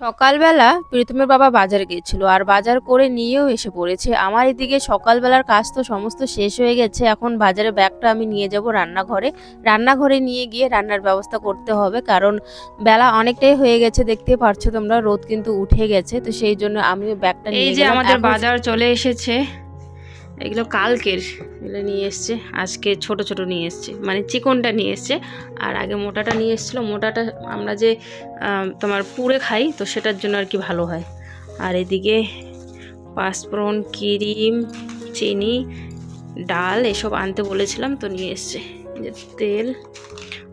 সকালবেলা প্রীতমের বাবা বাজার গিয়েছিল আর বাজার করে নিয়েও এসে পড়েছে। আমার এদিকে সকালবেলার কাজ তো সমস্ত শেষ হয়ে গেছে। এখন বাজারে ব্যাগটা আমি নিয়ে যাব রান্নাঘরে। রান্নাঘরে নিয়ে গিয়ে রান্নার ব্যবস্থা করতে হবে কারণ বেলা অনেকটাই হয়ে গেছে দেখতে পারছ তোমরা। রোদ কিন্তু উঠে গেছে তো সেই জন্য আমি ব্যাগটা এই নিয়ে যে আমাদের বাজার চলে এসেছে। এগুলো কালকের। এগুলো নিয়ে এসছে, আজকে ছোট ছোট নিয়ে এসছে মানে চিকনটা নিয়ে এসছে। আর আগে মোটাটা নিয়ে এসেছিল, মোটাটা আমরা যে তোমার পুড়ে খাই, তো সেটার জন্য আর কি ভালো হয়। আর এদিকে পাঁচফোড়ন, ক্রিম, চিনি, ডাল এসব আনতে বলেছিলাম, তো নিয়ে এসছে। যে তেল,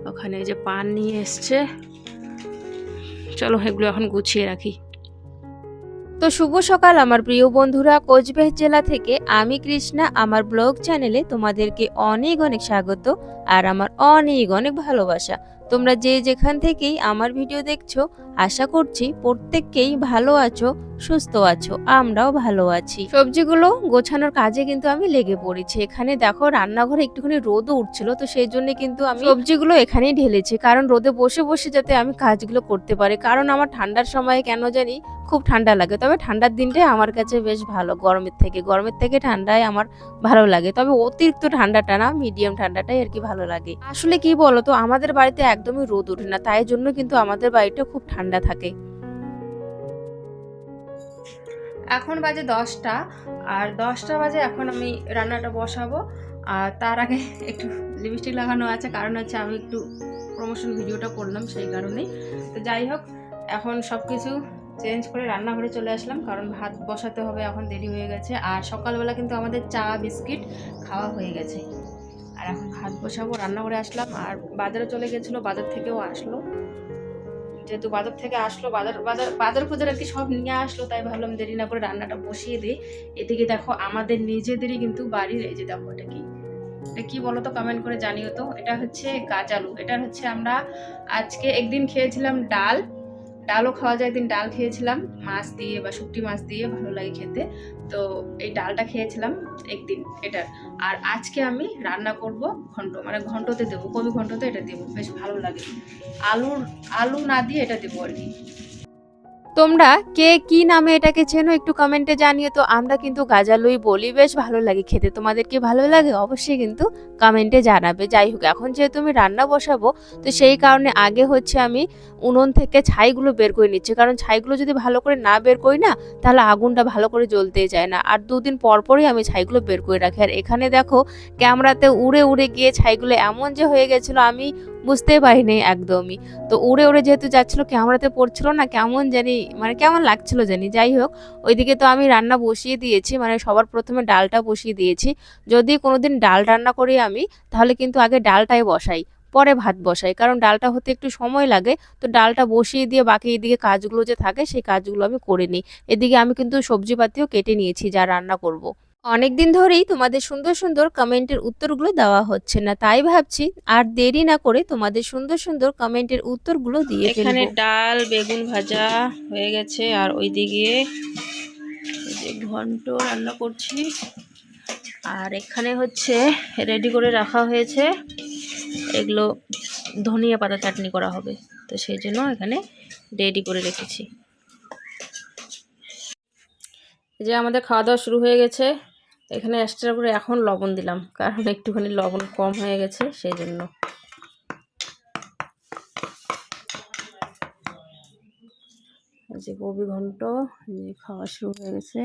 ওখানে যে পান নিয়ে এসছে। চলো এগুলো এখন গুছিয়ে রাখি। তো শুভ সকাল, আমার প্রিয় বন্ধুরা। কোচবিহার জেলা থেকে আমি কৃষ্ণা, আমার ব্লগ চ্যানেলে তোমাদেরকে অনেক অনেক স্বাগত আর আমার অনেক অনেক ভালোবাসা। তোমরা যে যেখান থেকেই আমার ভিডিও দেখছ, আশা করছি প্রত্যেককেই ভালো আছো, সুস্থ আছো, আমরাও ভালো আছি। সবজিগুলো গোছানোর কাজে কিন্তু আমি লেগে পড়েছি। এখানে দেখো রান্নাঘরে একটুখানি রোদও উঠছিল, তো সেই জন্য কিন্তু আমি সবজিগুলো এখানেই ঢেলেছি, কারণ রোদে বসে বসে যাতে আমি কাজগুলো করতে পারি। কারণ আমার ঠান্ডার সময় কেন জানি খুব ঠান্ডা লাগে, তবে ঠান্ডার দিনটাই আমার কাছে বেশ ভালো, গরমের থেকে। গরমের থেকে ঠান্ডায় আমার ভালো লাগে, তবে অতিরিক্ত ঠান্ডাটা না মিডিয়াম ঠান্ডাটাই আর কি ভালো লাগে। আসলে কি বলতো, আমাদের বাড়িতে একদমই রোদ ওঠে না, তাই জন্য কিন্তু আমাদের বাড়িটা খুব ঠান্ডা থাকে। এখন বাজে দশটা, আর দশটা বাজে এখন আমি রান্নাটা বসাবো। আর তার আগে একটু লিপস্টিক লাগানো আছে, কারণ হচ্ছে আমি একটু প্রমোশন ভিডিওটা করলাম সেই কারণেই। তো যাই হোক, এখন সব কিছু চেঞ্জ করে রান্নাঘরে চলে আসলাম, কারণ ভাত বসাতে হবে, এখন দেরি হয়ে গেছে। আর সকালবেলা কিন্তু আমাদের চা, বিস্কিট খাওয়া হয়ে গেছে। আর এখন ভাত বসাবো রান্নাঘরে আসলাম। আর বাজারে চলে গেছিল, বাজার থেকেও আসলো। যেহেতু বাজার থেকে আসলো, বাজার বাজার বাজার খুঁজার আর কি সব নিয়ে আসলো, তাই ভাবলাম দেরি না করে রান্নাটা বসিয়ে দিই। এদিকে দেখো, আমাদের নিজেদেরই কিন্তু বাড়ির এই যে দেখো, এটা কি? এটা কি বলো তো কমেন্ট করে জানিও তো। এটা হচ্ছে গাজালু এটা হচ্ছে আমরা আজকে একদিন খেয়েছিলাম ডাল। ডালও খাওয়া যায়, একদিন ডাল খেয়েছিলাম। মাছ দিয়ে বা শুটকি মাছ দিয়ে ভালো লাগে খেতে। তো এই ডালটা খেয়েছিলাম একদিন এটা। আর আজকে আমি রান্না করব ঘন্ট মানে ঘন্টতে দেবো, কবি ঘন্টতে এটা দেবো, বেশ ভালো লাগে। আলুর, আলু না দিয়ে এটা দেবো আর কি। তোমরা কে কি নামে এটাকে চেনো একটু কমেন্টে জানিও তো, আমরা কিন্তু গাজালুই বলি, বেশ ভালো লাগে খেতে। তোমাদের কি ভালো লাগে? অবশ্যই কিন্তু কমেন্টে জানাবে। যাই হোক, এখন যেহেতু আমি রান্না বসাবো, তো সেই কারণে আগে হচ্ছে আমি উনুন থেকে ছাইগুলো বের করে নিচ্ছে। কারণ ছাইগুলো যদি ভালো করে না বের করি না, তাহলে আগুনটা ভালো করে জ্বলতেই যায় না। আর দুদিন পর পরই আমি ছাইগুলো বের করে রাখি। আর এখানে দেখো, ক্যামেরাতে উড়ে উড়ে গিয়ে ছাইগুলো এমন যে হয়ে গেছিল, আমি বুঝতেই পারিনি একদমই। তো উড়ে উড়ে যেহেতু যাচ্ছিল, ক্যামেরাতে পড়ছিল না, কেমন জানি মানে কেমন লাগছিল জানি। যাই হোক, ওইদিকে তো আমি রান্না বসিয়ে দিয়েছি মানে সবার প্রথমে ডালটা বসিয়ে দিয়েছি। যদি কোনোদিন ডাল রান্না করি আমি, তাহলে কিন্তু আগে ডালটাই বসাই। পরে ভাত বসাই। কারণ ডালটা হতে একটু সময় লাগে, তো ডালটা বসিয়ে দিয়ে বাকি এদিকে কাজগুলো যে থাকে, সেই কাজগুলো আমি করে নিই। এদিকে আমি কিন্তু সবজিপাতিও কেটে নিয়েছি, যা রান্না করব। অনেক দিন ধরেই তোমাদের সুন্দর সুন্দর কমেন্টের উত্তরগুলো দেওয়া হচ্ছে না, তাই ভাবছি আর দেরি না করে তোমাদের সুন্দর সুন্দর কমেন্টের উত্তরগুলো দিয়ে এখানে ডাল, বেগুন ভাজা হয়ে গেছে, আর ওইদিকে যে ঘন্ট রান্না করছি। আর এখানে হচ্ছে রেডি করে রাখা হয়েছে। এগুলো ধনিয়া পাতা চাটনি করা হবে। তো সেই জন্য এখানে রেডি করে রেখেছি। যে আমাদের খাওয়া দাওয়া শুরু হয়ে গেছে। এখানে এক্সট্রা করে এখন লবণ দিলাম, কারণ একটুখানি লবণ কম হয়ে গেছে সেই জন্য। যে কবি ঘন্ট যে খাওয়া শুরু হয়ে গেছে।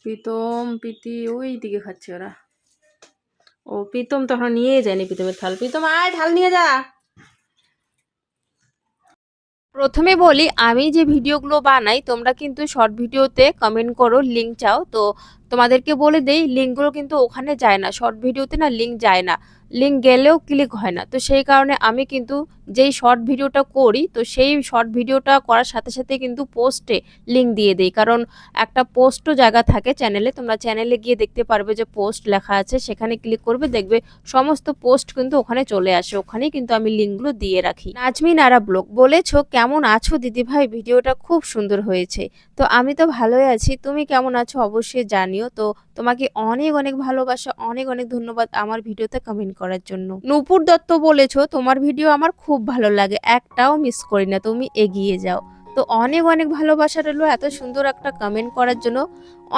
প্রীতম, প্রীতি ওই দিকে খাচ্ছে ওরা। ও প্রীতম তো এখন নিয়ে যায়নি প্রীতমের থাল। প্রীতম, আয় থাল নিয়ে যা। প্রথমে বলি, আমি যে ভিডিওগুলো বানাই, তোমরা কিন্তু শর্ট ভিডিওতে কমেন্ট করো লিঙ্ক চাও। তো তোমাদেরকে বলে দেই লিঙ্কগুলো কিন্তু ওখানে যায় না। শর্ট ভিডিওতে না লিঙ্ক যায় না। লিঙ্ক গেলেও ক্লিক হয় না। তো সেই কারণে আমি কিন্তু যেই শর্ট ভিডিওটা করি, তো সেই শর্ট ভিডিওটা করার সাথে সাথে কিন্তু পোস্টে লিঙ্ক দিয়ে দেই। কারণ একটা পোস্টও জায়গা থাকে চ্যানেলে তোমরা চ্যানেলে গিয়ে দেখতে পারবে যে পোস্ট লেখা আছে, সেখানে ক্লিক করবে, দেখবে সমস্ত পোস্ট কিন্তু ওখানে চলে আসে। ওখানেই কিন্তু আমি লিঙ্কগুলো দিয়ে রাখি। নাজমিন আরা ব্লগ, বলেছ, কেমন আছো দিদিভাই? ভিডিওটা খুব সুন্দর হয়েছে। তো আমি তো ভালোই আছি। তুমি কেমন আছো? অবশ্যই জানিও। তো তোমাকে অনেক অনেক ভালোবাসা, অনেক অনেক ধন্যবাদ আমার ভিডিওতে কমেন্ট করার জন্য। নূপুর দত্ত বলেছ, তোমার ভিডিও আমার খুব ভালো লাগে, একটাও মিস করি না তুমি এগিয়ে যাও। তো অনেক অনেক ভালোবাসা রইল, এত সুন্দর একটা কমেন্ট করার জন্য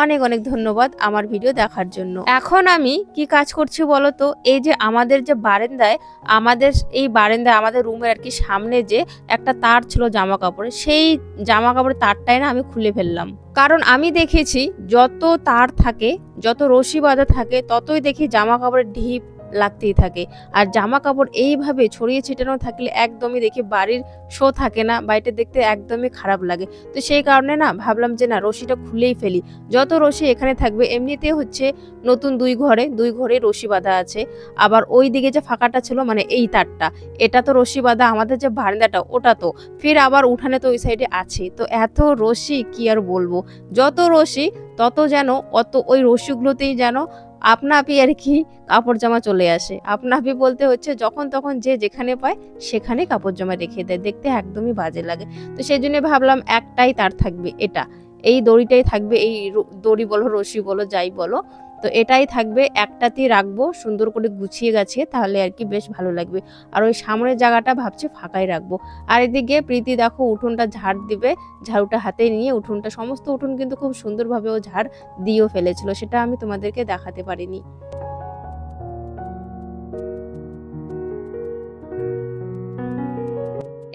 অনেক অনেক ধন্যবাদ আমার ভিডিও দেখার জন্য। এখন আমি কি কাজ করছি বলো তো, এই যে আমাদের যে বারেন্দায়, আমাদের এই বারেন্দায়, আমাদের রুমের আর কি সামনে যে একটা তার ছিল জামা কাপড়ের সেই জামা কাপড়ের তারটাই না আমি খুলে ফেললাম। কারণ আমি দেখেছি যত তার থাকে, যত রশি বাঁধা থাকে, ততই দেখি জামা কাপড়ের ঢিপ লাগতেই থাকে। আর জামা কাপড় এইভাবে ছড়িয়ে ছিটানো থাকলে একদমই দেখি বাড়ির শো থাকে না, বাড়িটা দেখতে একদমই খারাপ লাগে। তো সেই কারণে না ভাবলাম যে না রশিটা খুলেই ফেলি। যত রশি এখানে থাকবে এমনিতে হচ্ছে নতুন দুই ঘরে দুই ঘরে রশি বাঁধা আছে। আবার ওই দিকে যে ফাঁকাটা ছিল মানে এই তারটা, এটা তো রশি বাঁধা, আমাদের যে বারান্দাটা, ওটা তো। ফের আবার উঠানে তো ওই সাইডে আছে। তো এত রশি কি আর বলব? যত রশি, তত যেন, অত ওই রশিগুলোতেই যেন আপনা আপি আর কি কাপড় জামা চলে আসে। আপনা আপি বলতে হচ্ছে যখন তখন যে যেখানে পায় সেখানে কাপড় জামা রেখে দেয়। দেখতে একদমই বাজে লাগে। তো সেই জন্য ভাবলাম একটাই তার থাকবে, এটা। এই দড়িটাই থাকবে, এই দড়ি বলো, রশি বলো, যাই বলো। তো এটাই থাকবে, একটাতেই রাখব, সুন্দর করে গুছিয়ে গেছে তাহলে আর কি বেশ ভালো লাগবে। আর ওই সামনের জায়গাটা ভাবছি ফাঁকাই রাখব। আর এদিকে প্রীতি দেখো উঠোনটা ঝাড় দিবে, ঝাড়ুটা হাতে নিয়ে উঠোনটা, সমস্ত উঠোন কিন্তু খুব সুন্দরভাবে ও ঝাড় দিয়েও ফেলেছিল, সেটা আমি তোমাদেরকে দেখাতে পারিনি।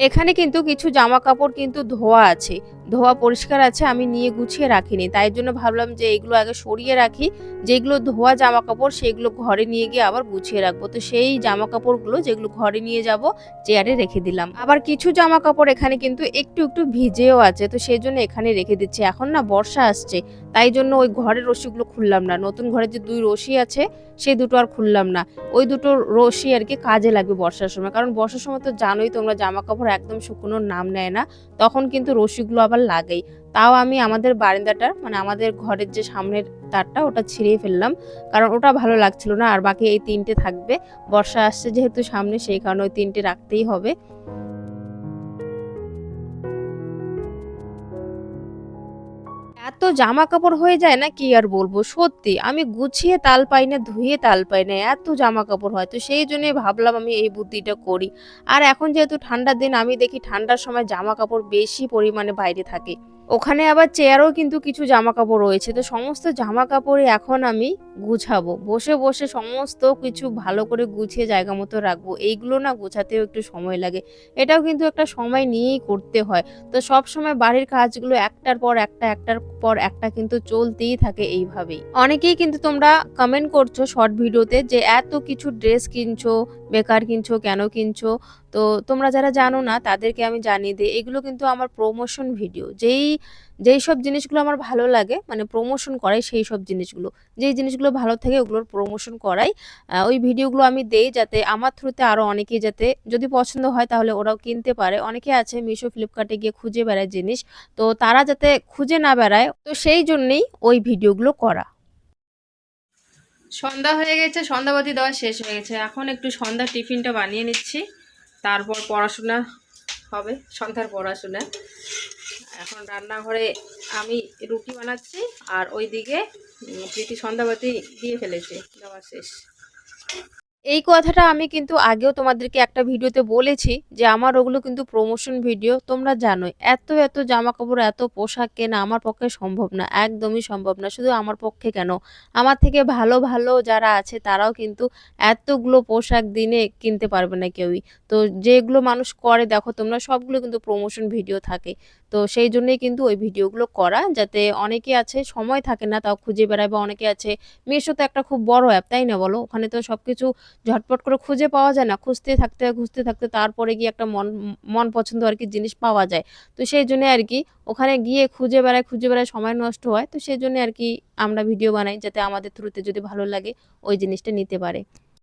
এখানে কিন্তু কিছু জামা কাপড় কিন্তু ধোয়া আছে। ধোয়া পরিষ্কার আছে, আমি নিয়ে গুছিয়ে রাখিনি। তাই জন্য ভাবলাম যে এগুলো আগে সরিয়ে রাখি। যেগুলো ধোয়া জামা কাপড় সেগুলো ঘরে নিয়ে গিয়ে আবার গুছিয়ে রাখব। তো সেই জামা কাপড়গুলো যেগুলো ঘরে নিয়ে যাব, চেয়ারে রেখে দিলাম। আবার কিছু জামা কাপড় এখানে কিন্তু একটু একটু ভিজেও আছে, তো সেই জন্য এখানে রেখে দিচ্ছি। এখন না বর্ষা আসছে, তাই জন্য ওই ঘরের রশিগুলো খুললাম না। নতুন ঘরে যে দুই রশি আছে সেই দুটো আর খুললাম না। ওই দুটো রশি আর কি কাজে লাগবে বর্ষার সময়। কারণ বর্ষার সময় তো জানোই তোমরা জামা কাপড় একদম শুকনোর নাম নেয় না। তখন কিন্তু রশিগুলো আবার লাগেই। তাও আমি আমাদের বারান্দাটা মানে আমাদের ঘরের যে সামনের তারটা, ওটা ছিঁড়িয়ে ফেললাম। কারণ ওটা ভালো লাগছিল না, আর বাকি এই তিনটে থাকবে। বর্ষা আসছে যেহেতু সামনে, সেই কারণে ওই তিনটে রাখতেই হবে। এত জামা কাপড় হয়ে যায় না কি আর বলব? সত্যি, আমি গুছিয়ে তাল পাই না, ধুয়ে তাল পাই না, এত জামা কাপড় হয়। তো সেই জন্যই ভাবলাম আমি এই বুদ্ধিটা করি। আর এখন যেহেতু ঠান্ডার দিন, আমি দেখি ঠান্ডার সময় জামা কাপড় বেশি পরিমাণে বাইরে থাকে। ওখানে আবার চেয়ারও কিন্তু কিছু জামা কাপড় রয়েছে। তো সমস্ত জামা কাপড়ই এখন আমি গুছাবো। বসে বসে সমস্ত কিছু ভালো করে গুছিয়ে জায়গা মতো রাখব। এইগুলো না গোছাতেও একটু সময় লাগে। এটাও কিন্তু একটা সময় নিয়েই করতে হয়। তো সব সময় বাড়ির কাজগুলো একটার পর একটা, একটার পর একটা কিন্তু চলতেই থাকে এইভাবেই। অনেকেই কিন্তু তোমরা কমেন্ট করছ শর্ট ভিডিওতে যে এত কিছু ড্রেস কিনছো বেকার কিনছো, কেন কিনছো? তো তোমরা যারা জানো না, তাদেরকে আমি জানিয়ে দিই, এগুলো কিন্তু আমার প্রমোশন ভিডিও যেই যেই সব জিনিসগুলো আমার ভালো লাগে মানে প্রমোশন করাই সেই সব জিনিসগুলো। যেই জিনিসগুলো ভালো থাকে, ওগুলোর প্রমোশন করাই। ওই ভিডিওগুলো আমি দেই যাতে আমার থ্রুতে আরও অনেকেই যাতে, যদি পছন্দ হয় তাহলে ওরাও কিনতে পারে। অনেকে আছে মিশো, ফ্লিপকার্টে গিয়ে খুঁজে বেড়ায় জিনিস। তো তারা যাতে খুঁজে না বেড়ায়, তো সেই জন্যেই ওই ভিডিওগুলো করা। সন্ধ্যা হয়ে গেছে, সন্ধ্যাবাতি দেওয়া শেষ হয়ে গেছে। এখন একটু সন্ধ্যা টিফিনটা বানিয়ে নিচ্ছি। তারপর পড়াশোনা হবে, সন্ধ্যার পড়াশোনা। এখন রান্নাঘরে আমি রুটি বানাচ্ছি আর ওইদিকে প্রীতি সন্ধ্যাবাতি দিয়ে ফেলেছে, দেওয়া শেষ। এই কথাটা আমি কিন্তু আগেও তোমাদেরকে একটা ভিডিওতে বলেছি যে আমার ওগুলো কিন্তু প্রমোশন ভিডিও তোমরা জানোই। এত এত জামা কাপড় এত পোশাক কেনা আমার পক্ষে সম্ভব না, একদমই সম্ভব না, শুধু আমার পক্ষে কেন? আমার থেকে ভালো ভালো যারা আছে তারাও কিন্তু এতগুলো পোশাক দিনে কিনতে পারবে না কেউই। তো যেগুলো মানুষ করে, দেখো তোমরা সবগুলো কিন্তু প্রমোশন ভিডিও থাকে। তো সেই জন্যই কিন্তু ওই ভিডিওগুলো করা। যাতে অনেকে আছে, সময় থাকে না তাও খুঁজে বেড়ায় বা অনেকে আছে, মিশো তো একটা খুব বড় অ্যাপ তাই না বলো? ওখানে তো সব কিছু ঝটপট করে খুঁজে পাওয়া যায় না। খুঁজতে থাকতে খুঁজতে থাকতে তারপরে গিয়ে একটা মন মন পছন্দ আর কি জিনিস পাওয়া যায়। তো সেই জন্য আর কি ওখানে গিয়ে খুঁজে বেড়ায় খুঁজে বেড়ায় সময় নষ্ট হয়। তো সেই জন্য আর কি আমরা ভিডিও বানাই যাতে আমাদের থ্রুতে যদি ভালো লাগে, ওই জিনিসটা নিতে পারে।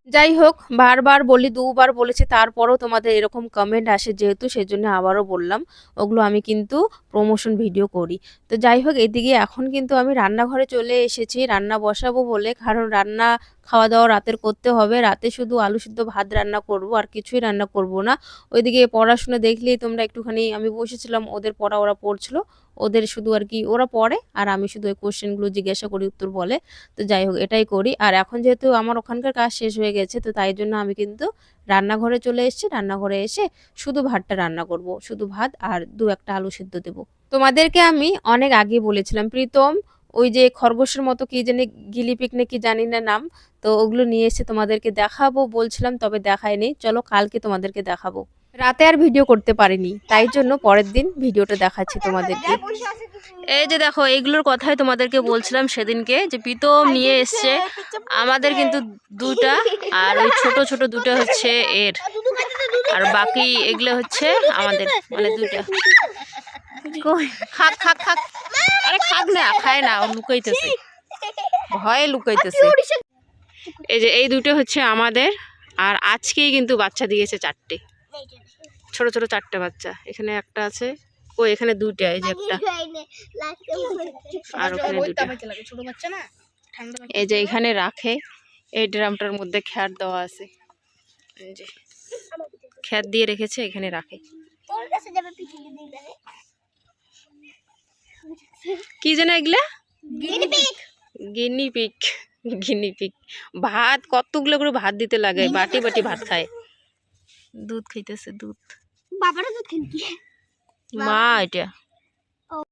যাই হোক বারবার বলি, দুবার বলেছি, তারপরও তোমাদের এরকম কমেন্ট আসে যেহেতু, সেজন্য আবারও বললাম, ওগুলো আমি কিন্তু প্রমোশন ভিডিও করি। তো যাই হোক এদিকে এখন কিন্তু আমি রান্নাঘরে চলে এসেছি, রান্না বসাবো বলে, কারণ রান্না খাওয়া দাওয়া রাতের করতে হবে। রাতে শুধু আলু সিদ্ধ ভাত রান্না করব, আর কিছুই রান্না করব না। ওইদিকে পড়াশোনা দেখলেই তোমরা একটুখানি, আমি বসেছিলাম, ওদের পড়া ওরা পড়ছিল। ওদের শুধু আর কি, ওরা পড়ে, আর আমি শুধু ওই কোশ্চেনগুলো জিজ্ঞাসা করি, উত্তর বলে। তো যাই হোক, এটাই করি। আর এখন যেহেতু আমার ওখানকার কাজ শেষ হয়ে গেছে, তো তাই জন্য আমি কিন্তু রান্নাঘরে চলে এসেছি। রান্নাঘরে এসে শুধু ভাতটা রান্না করব। শুধু ভাত আর দু একটা আলু সিদ্ধ দেবো। তোমাদেরকে আমি অনেক আগে বলেছিলাম, প্রীতম ওই যে খরগোশের মতো কি জানি গিলি পিকনে কি জানি না নাম, তো ওগুলো নিয়ে এসে তোমাদেরকে দেখাবো, বলছিলাম তবে দেখায়নি। চলো কালকে তোমাদেরকে দেখাবো। রাতে আর ভিডিও করতে পারিনি, তাই জন্য পরের দিন ভিডিওটা দেখাচ্ছি তোমাদেরকে। এই যে দেখো এইগুলোর কথাই তোমাদেরকে বলছিলাম সেদিনকে, যে প্রীতম নিয়ে এসছে। আমাদের কিন্তু দুটা, আর ওই ছোট ছোট দুটো হচ্ছে এর। আর বাকি এগুলো হচ্ছে আমাদের মানে দুইটা কই? খাক খাক খাক। আরে খাক না খায় না ও লুকাইতেছে। ভয়ে লুকাইতেছে। এই যে এই দুটো হচ্ছে আমাদের আর আজকেই কিন্তু বাচ্চা দিয়েছে চারটে। ছোট ছোট চারটে বাচ্চা। এখানে একটা আছে ও এখানে দুইটা এই যে একটা। আর ওখানে দুটো ছোট বাচ্চা না? ঠান্ডা এই যে এখানে রাখে এই ড্রামটার মধ্যে খ্যার দেওয়া আছে। খ্যার দিয়ে রেখেছে এখানে রাখে তোর কাছে যাবে পিছিয়ে দিলে কি যেন এগুলা? গিনি পিক। গিনি পিক ভাত কতগুলো করে ভাত দিতে লাগে? বাটি বাটি ভাত খায়। দুধ খাইতেছে দুধ। বাবারা খেলকি মা এটা।